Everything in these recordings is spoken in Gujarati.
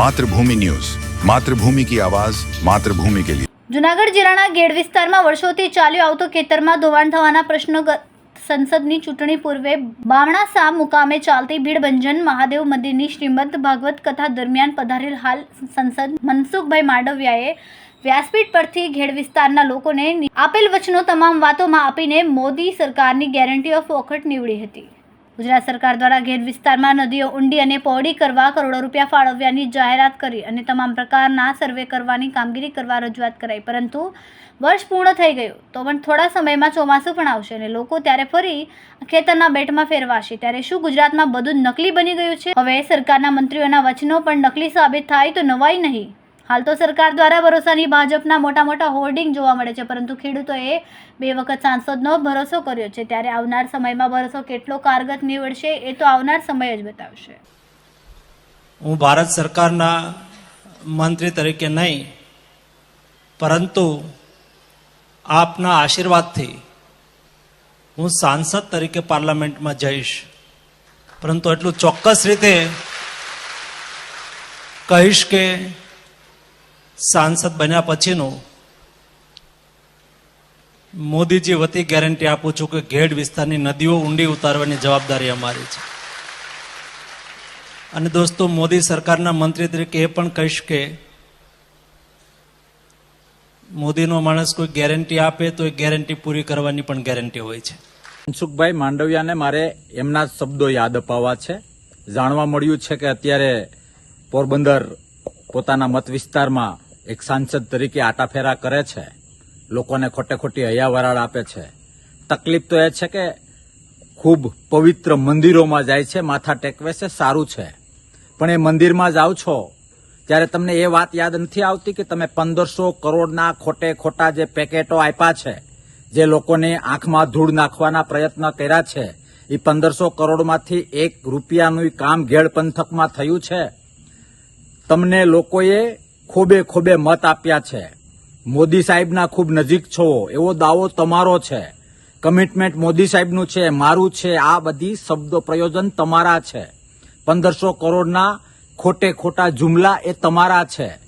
માતૃભૂમિ ન્યૂઝ. માતૃભૂમિ કી આવાજ, માતૃભૂમિ કે લીએ જુનાગઢ જિલ્લાના ગેડ વિસ્તારમાં વર્ષોથી ચાલ્યો આવતો ખેતરમાં ધોવાણ થવાના પ્રશ્નો સંસદની ચૂંટણી પૂર્વે બામણા સામ મુકામે ચાલતી ભીડભંજન મહાદેવ મંદિરની શ્રીમદ ભાગવત કથા દરમિયાન પધારેલ હાલ સંસદ મનસુખભાઈ માંડવિયાએ વ્યાસપીઠ પરથી ઘેડ વિસ્તારના લોકોને આપેલ વચનો તમામ વાતોમાં આપીને મોદી સરકારની ગેરંટી ઓફ વોકટ નીવડી હતી. ગુજરાત સરકાર દ્વારા ઘેર વિસ્તારમાં નદીઓ ઊંડી અને પહોળી કરવા કરોડો રૂપિયા ફાળવ્યાની જાહેરાત કરી અને તમામ પ્રકારના સર્વે કરવાની કામગીરી કરવા રજૂઆત કરાઈ. પરંતુ વર્ષ પૂર્ણ થઈ ગયું, તો પણ થોડા સમયમાં ચોમાસું પણ આવશે અને લોકો ત્યારે ફરી ખેતરના બેટમાં ફેરવાશે. ત્યારે શું ગુજરાતમાં બધું નકલી બની ગયું છે? હવે સરકારના મંત્રીઓના વચનો પણ નકલી સાબિત થાય તો નવાઈ નહીં. હાલ તો સરકાર દ્વારા ભરોસાની ભાજપના મોટા મોટા હોર્ડિંગ જોવા મળે છે, પરંતુ ખેડૂતોએ બે વખત સાંસદનો ભરોસો કર્યો છે. ત્યારે આવનાર સમયમાં ભરોસો કેટલો કારગત નીવડશે એ તો આવનાર સમય જ બતાવશે. હું ભારત સરકારના મંત્રી તરીકે નહીં, પરંતુ આપના આશીર્વાદથી હું સાંસદ તરીકે પાર્લામેન્ટમાં જઈશ. પરંતુ એટલું ચોક્કસ રીતે કહીશ કે સાંસદ બન્યા પછીનું મોદીજી વતી ગેરંટી આપું છું કે ઘેડ વિસ્તારની નદીઓ ઊંડી ઉતારવાની જવાબદારી અમારી છે. અને દોસ્તો, મોદી સરકારના મંત્રી તરીકે એ પણ કહીશ કે મોદીનો માણસ કોઈ ગેરંટી આપે તો એ ગેરંટી પૂરી કરવાની પણ ગેરંટી હોય છે. મનસુખભાઈ માંડવિયાને મારે એમના શબ્દો યાદ અપાવવા છે. જાણવા મળ્યું છે કે અત્યારે પોરબંદર પોતાના મત વિસ્તારમાં એક સાંસદ તરીકે આટાફેરા કરે છે. લોકોને ખોટે ખોટી હૈયાવરાળ આપે છે. તકલીફ તો એ છે કે ખૂબ પવિત્ર મંદિરોમાં જાય છે, માથા ટેકવે છે, સારું છે. પણ એ મંદિરમાં જાઓ છો, ત્યારે તમને એ વાત યાદ નથી આવતી કે તમે પંદરસો કરોડના ખોટે ખોટા જે પેકેટો આપ્યા છે, જે લોકોને આંખમાં ધૂળ નાખવાના પ્રયત્ન કર્યા છે, એ પંદરસો કરોડમાંથી એક રૂપિયાનું કામ ઘેડ પંથકમાં થયું છે. તમને લોકોએ ખોબે ખોબે મત આપ્યા છે. મોદી સાહેબના ખૂબ નજીક છો, એવો દાવો તમારો છે. કમિટમેન્ટ મોદી સાહેબનું છે, મારું છે, આ બધી શબ્દો પ્રયોજન તમારા છે. પંદરસો કરોડના ખોટે ખોટા જુમલા એ તમારા છે.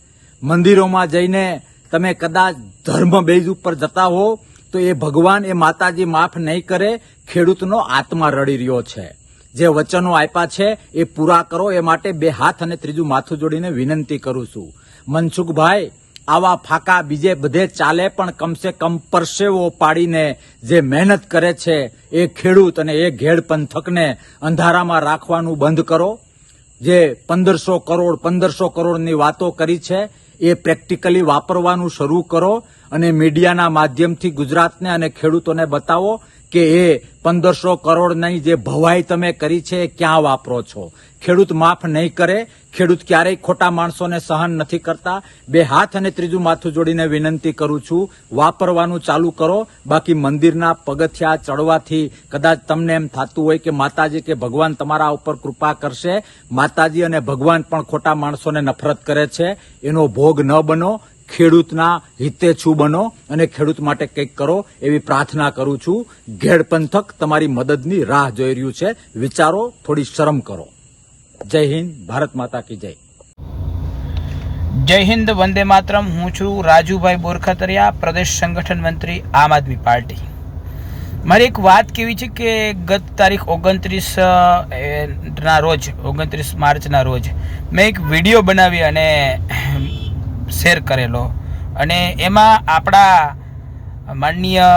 મંદિરોમાં જઈને તમે કદાચ ધર્મ બેઝ ઉપર જતા હો, તો એ ભગવાન, એ માતાજી માફ નહીં કરે, ખેડૂતનો આત્મા રડી રહ્યો છે. જે વચનો આપ્યા છે, એ પૂરા કરો, એ માટે બે હાથ અને ત્રીજું માથું જોડીને વિનંતી કરું છું. મનસુખભાઈ આવા ફાકા બીજે બધે ચાલે પણ કમસે કમ પરસેવો પાડીને જે મહેનત કરે છે એ ખેડૂત અને એ ઘેડ પંથકને અંધારામાં રાખવાનું બંધ કરો. જે પંદરસો કરોડ, પંદરસો કરોડની વાતો કરી છે એ પ્રેક્ટિકલી વાપરવાનું શરૂ કરો અને મીડિયાના માધ્યમથી ગુજરાતને અને ખેડૂતોને બતાવો કે એ પંદરસો કરોડની જે ભવાઈ તમે કરી છે, એ ક્યાં વાપરો છો? ખેડૂત માફ નહીં કરે, ખેડૂત ક્યારેય ખોટા માણસોને સહન નથી કરતા. બે હાથ અને ત્રીજું માથું જોડીને વિનંતી કરું છું, વાપરવાનું ચાલુ કરો, બાકી મંદિરના પગથિયા ચડવાથી કદાચ તમને એમ થતું હોય કે માતાજી કે ભગવાન તમારા ઉપર કૃપા કરશે. માતાજી અને ભગવાન પણ ખોટા માણસોને નફરત કરે છે. એનો ભોગ ન બનો. ખેડૂતના હિતે છું બનો અને ખેડૂત માટે કંઈક કરો એવી પ્રાર્થના કરું છું. ઘેડ પંથક તમારી મદદની રાહ જોઈ રહ્યું છે. વિચારો, થોડી શરમ કરો. જય હિન્દ, ભારત માતા કી જય. જય હિન્દ, વંદે માતરમ. હું છું રાજુભાઈ બોરખતરિયા, પ્રદેશ સંગઠન મંત્રી, આમ આદમી પાર્ટી. મારી એક વાત કેવી છે કે ગત તારીખ ઓગણત્રીસ ના રોજ, ઓગણત્રીસ માર્ચના રોજ મેં એક વીડિયો બનાવી અને શેર કરેલો. અને એમાં આપણા માનનીય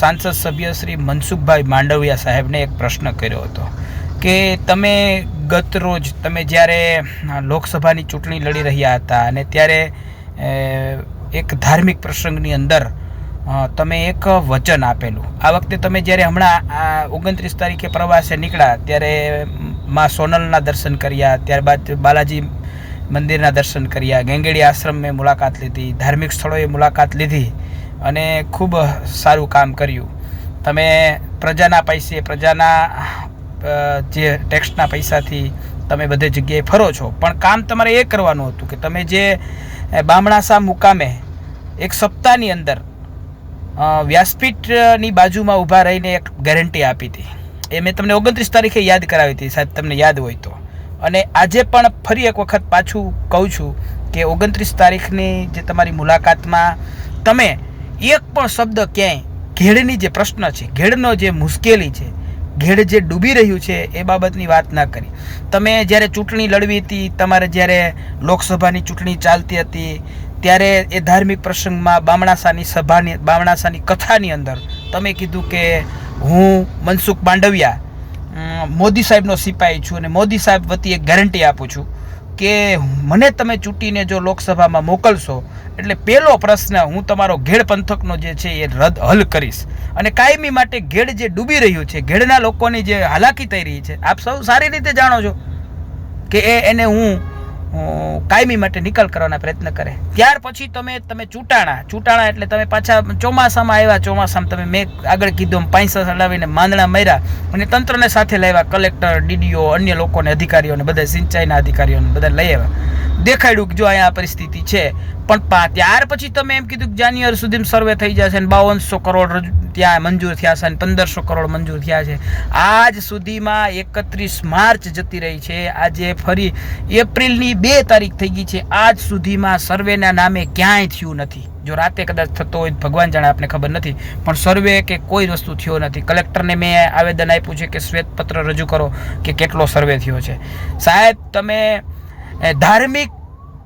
સાંસદ સભ્ય શ્રી મનસુખભાઈ માંડવિયા સાહેબને એક પ્રશ્ન કર્યો હતો કે તમે ગત રોજ તમે જ્યારે લોકસભાની ચૂંટણી લડી રહ્યા હતા અને ત્યારે એક ધાર્મિક પ્રસંગની અંદર તમે એક વચન આપેલું. આ વખતે તમે જ્યારે હમણાં, આ ઓગણત્રીસ તારીખે પ્રવાસે નીકળ્યા, ત્યારે માં સોનલના દર્શન કર્યા, ત્યારબાદ બાલાજી મંદિરના દર્શન કર્યા. ગેંગેડી આશ્રમ મુલાકાત લીધી. ધાર્મિક સ્થળોએ મુલાકાત લીધી અને ખૂબ સારું કામ કર્યું. તમે પ્રજાના પૈસે, પ્રજાના જે ટેક્સના પૈસાથી તમે બધે જગ્યાએ ફરો છો. પણ કામ તમારે એ કરવાનું હતું કે તમે જે બામણાસા મુકામે એક સપ્તાહની અંદર વ્યાસપીઠની બાજુમાં ઊભા રહીને એક ગેરંટી આપી હતી. એ મેં તમને ઓગણત્રીસ તારીખે યાદ કરાવી હતી. સાહેબ, તમને યાદ હોય તો. અને આજે પણ ફરી એક વખત પાછું કહું છું કે ઓગણત્રીસ તારીખની જે તમારી મુલાકાતમાં તમે એક પણ શબ્દ ક્યાંય ઘેડની જે પ્રશ્ન છે, ઘેડનો જે મુશ્કેલી છે, ઘેડ જે ડૂબી રહ્યું છે એ બાબતની વાત ના કરી. તમે જ્યારે ચૂંટણી લડવી હતી, તમારે જ્યારે લોકસભાની ચૂંટણી ચાલતી હતી, ત્યારે એ ધાર્મિક પ્રસંગમાં બામણાસાની સભાની, બામણાસાની કથાની અંદર તમે કીધું કે હું મનસુખ માંડવિયા મોદી સાહેબનો સિપાહી છું અને મોદી સાહેબ વતી એક ગેરંટી આપું છું કે મને તમે ચૂંટીને જો લોકસભામાં મોકલશો, એટલે પહેલો પ્રશ્ન હું તમારો ઘેડ પંથકનો જે છે એ રદ હલ કરીશ. અને કાયમી માટે ઘેડ જે ડૂબી રહ્યું છે, ઘેડના લોકોની જે હાલાકી થઈ રહી છે, આપ સૌ સારી રીતે જાણો છો કે એ એને હું કાયમી માટે નિકાલ કરવાના પ્રયત્ન કરે. ત્યાર પછી તમે તમે ચૂંટાણા. ચૂંટાણા એટલે તમે પાછા ચોમાસામાં આવ્યા. ચોમાસામાં તમે મેં આગળ કીધું પૈસા ચડાવીને માંદણા મર્યા અને તંત્રને સાથે લાવ્યા. કલેક્ટર, ડીડીઓ, અન્ય લોકોને, અધિકારીઓને, બધા સિંચાઈના અધિકારીઓને બધા લઈ આવ્યા. દેખાડ્યું કે જો અહીંયા પરિસ્થિતિ છે. પણ ત્યાર પછી તમે એમ કીધું કે જાન્યુઆરી સુધીમાં સર્વે થઈ જશે ને બાવનસો કરોડ ત્યાં મંજૂર થયા છે અને પંદરસો કરોડ મંજૂર થયા છે. આજ સુધીમાં એકત્રીસ માર્ચ જતી રહી છે. આજે ફરી એપ્રિલની બે તારીખ થઈ ગઈ છે. આજ સુધીમાં સર્વેના નામે ક્યાંય થયું નથી. જો રાતે કદાચ થતો હોય ભગવાન જાણે આપણે ખબર નથી, પણ સર્વે કે કોઈ વસ્તુ થયો નથી. કલેક્ટરને મેં આવેદન આપ્યું છે કે શ્વેતપત્ર રજૂ કરો કે કેટલો સર્વે થયો છે. સાહેબ, તમે ધાર્મિક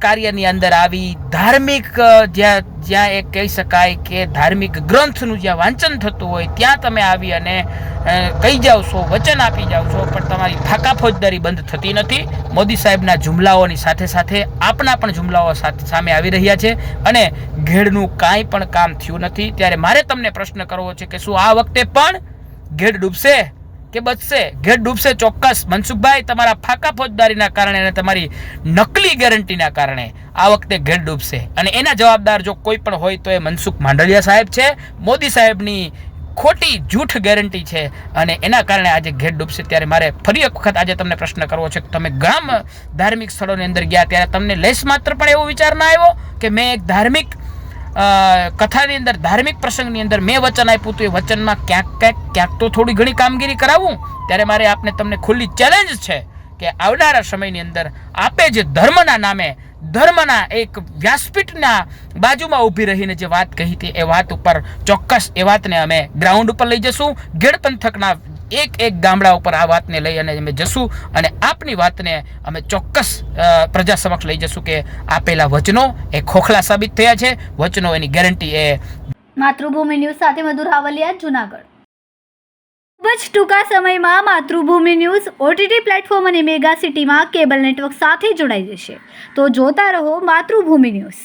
કાર્યની અંદર આવી ધાર્મિક જ્યાં જ્યાં એ કહી શકાય કે ધાર્મિક ગ્રંથનું જ્યાં વાંચન થતું હોય, ત્યાં તમે આવી અને કહી છો, વચન આપી છો, પણ તમારી ફાકા ફોજદારી બંધ થતી નથી. મોદી સાહેબના જુમલાઓની સાથે સાથે આપના પણ જુમલાઓ સામે આવી રહ્યા છે અને ઘેડનું કાંઈ પણ કામ થયું નથી. ત્યારે મારે તમને પ્રશ્ન કરવો છે કે શું આ વખતે પણ ઘેડ ડૂબશે? કે બચશે? ઘેર ડૂબશે ચોક્કસ. મનસુખભાઈ, તમારા ફાકા ફોજદારીના કારણે અને તમારી નકલી ગેરંટીના કારણે આ વખતે ઘેર ડૂબશે. અને એના જવાબદાર જો કોઈ પણ હોય તો એ મનસુખ માંડલિયા સાહેબ છે. મોદી સાહેબની ખોટી જૂઠ ગેરંટી છે અને એના કારણે આજે ઘેર ડૂબશે. ત્યારે મારે ફરી એક વખત આજે તમને પ્રશ્ન કરવો છે કે તમે ગામ ધાર્મિક સ્થળોની અંદર ગયા ત્યારે તમને લેશ માત્ર પણ એવો વિચાર ના આવ્યો કે મેં એક ધાર્મિક કથાની અંદર, ધાર્મિક પ્રસંગની અંદર મેં વચન આપ્યું હતું, એ વચનમાં ક્યાંક ક્યાંક ક્યાંક તો થોડી ઘણી કામગીરી કરાવું, ત્યારે મારે આપને તમને ખુલ્લી ચેલેન્જ છે કે આવનારા સમયની અંદર આપે જે ધર્મના નામે, ધર્મના એક વ્યાસપીઠના બાજુમાં ઊભી રહીને જે વાત કહી હતી, એ વાત ઉપર ચોક્કસ એ વાતને અમે ગ્રાઉન્ડ ઉપર લઈ જશું. ગેડ પંથકના એક એક ગામડા ઉપર આ વાતને લઈ અને અમે જશું અને આપની વાતને અમે ચોક્કસ પ્રજા સમક્ષ લઈ જશું કે આપેલા વચનો એ ખોખલા સાબિત થયા છે. વચનો એની ગેરંટી એ માતૃભૂમિ ન્યૂઝ સાથે મધુર હાવલિયા, જુનાગઢ. ખૂબ જ ટૂંકા સમયમાં માતૃભૂમિ ન્યૂઝ ઓટીટી પ્લેટફોર્મ અને મેગા સિટીમાં કેબલ નેટવર્ક સાથે જોડાઈ જશે. તો જોતા રહો માતૃભૂમિ ન્યૂઝ.